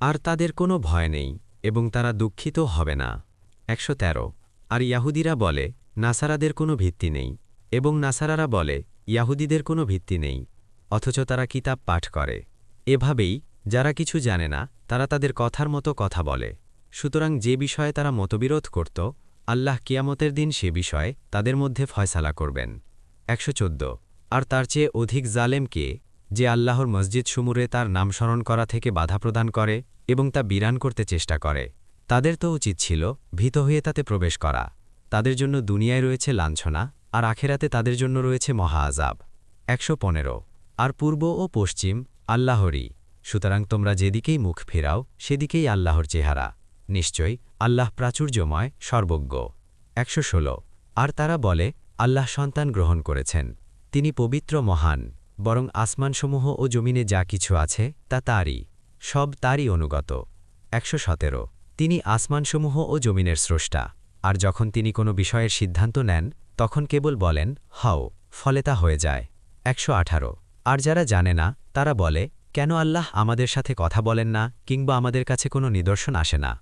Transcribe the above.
আর তাদের কোনো ভয় নেই এবং তারা দুঃখিত হবে না। একশো তেরো। আর ইয়াহুদিরা বলে, নাসারাদের কোনো ভিত্তি নেই এবং নাসারারা বলে, ইয়াহুদিদের কোনো ভিত্তি নেই, অথচ তারা কিতাব পাঠ করে। এভাবেই যারা কিছু জানে না, তারা তাদের কথার মতো কথা বলে। সুতরাং যে বিষয়ে তারা মতবিরোধ করত, আল্লাহ কিয়ামতের দিন সে বিষয়ে তাদের মধ্যে ফয়সালা করবেন। একশো চোদ্দ। আর তার চেয়ে অধিক জালেম কে? যে আল্লাহর মসজিদ সমূরে তার নাম স্মরণ করা থেকে বাধা প্রদান করে এবং তা বিরান করতে চেষ্টা করে। তাদের তো উচিত ছিল ভীত হয়ে তাতে প্রবেশ করা। তাদের জন্য দুনিয়ায় রয়েছে লাঞ্ছনা আর আখেরাতে তাদের জন্য রয়েছে মহা আজাব একশো পনেরো। আর পূর্ব ও পশ্চিম আল্লাহরই। সুতরাং তোমরা যেদিকেই মুখ ফেরাও, সেদিকেই আল্লাহর চেহারা। নিশ্চয়ই আল্লাহ প্রাচুর্যময়, সর্বজ্ঞ। একশো ষোলো। আর তারা বলে, আল্লাহ সন্তান গ্রহণ করেছেন। তিনি পবিত্র, মহান। বরং আসমানসমূহ ও জমিনে যা কিছু আছে, তা তারই, সব তারই অনুগত। একশো তিনি আসমানসমূহ ও জমিনের স্রষ্টা, আর যখন তিনি কোনো বিষয়ের সিদ্ধান্ত নেন, তখন কেবল বলেন, হাও, ফলে তা হয়ে যায়। একশো আঠারো। আর যারা জানে না, তারা বলে, কেন আল্লাহ আমাদের সাথে কথা বলেন না, কিংবা আমাদের কাছে কোনো নিদর্শন আসে না?